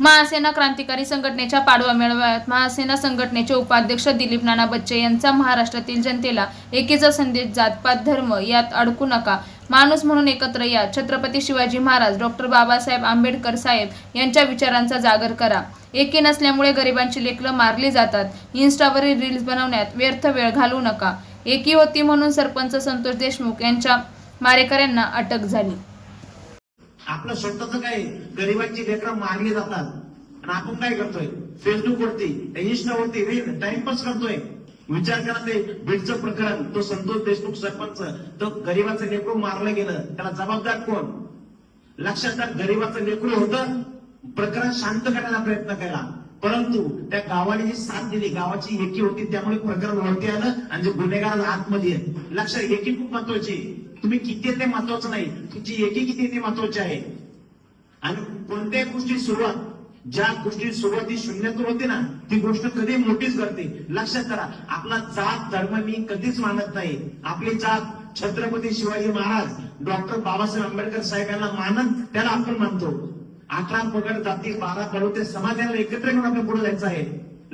महासेना क्रांतिकारी संघटनेच्या पाडवा मेळाव्यात महासेना संघटनेचे उपाध्यक्ष दिलीप नाना बच्चे यांचा महाराष्ट्रातील जनतेला एकीचा संदेश जातपात धर्म यात अडकू नका. माणूस म्हणून एकत्र या. छत्रपती शिवाजी महाराज डॉक्टर बाबासाहेब आंबेडकर साहेब यांच्या विचारांचा जागर करा. एकी नसल्यामुळे गरिबांची लेकरं मारली जातात. इन्स्टावरील रील्स बनवण्यात व्यर्थ वेळ घालवू नका. एकी होती म्हणून सरपंच संतोष देशमुख यांच्या मारेकऱ्यांना अटक झाली. आपलं स्वतःच काय? गरिबांची लेकरं मारली जातात. आणि आपण काय करतोय? फेसबुक वरती इंस्टावरती रील टाइमपास करतोय. विचार करा ते बीडचं प्रकरण तो संतोष देशमुख सरपंच तो गरिबाचं लेकरू मारलं गेलं त्याला जबाबदार कोण? लक्षात घ्या गरीबाचं लेकरू होतं. प्रकरण शांत करण्याचा प्रयत्न केला. परंतु त्या गावाने जी साथ दिली गावाची एकी होती त्यामुळे प्रकरण वरती आलं आणि जे गुन्हेगार आतमध्ये आहेत. लक्षात एकी खूप महत्वाची तुम्ही किती ते महत्वाचं नाही तुमची एकी किती ते महत्वाची आहे. आणि कोणत्याही गोष्टी सुरुवात ज्या गोष्टी सुरुवाती शून्यातून होते ना ती गोष्ट कधी मोठीच करते. लक्षात करा आपला जात धर्म मी कधीच मानत नाही. आपली जात छत्रपती शिवाजी महाराज डॉक्टर बाबासाहेब आंबेडकर साहेबांना मानत त्याला आपण मानतो. अठरा पगड जाती बारा पर्वते समाजाला एकत्र घेऊन आपल्या पुढे जायचं आहे.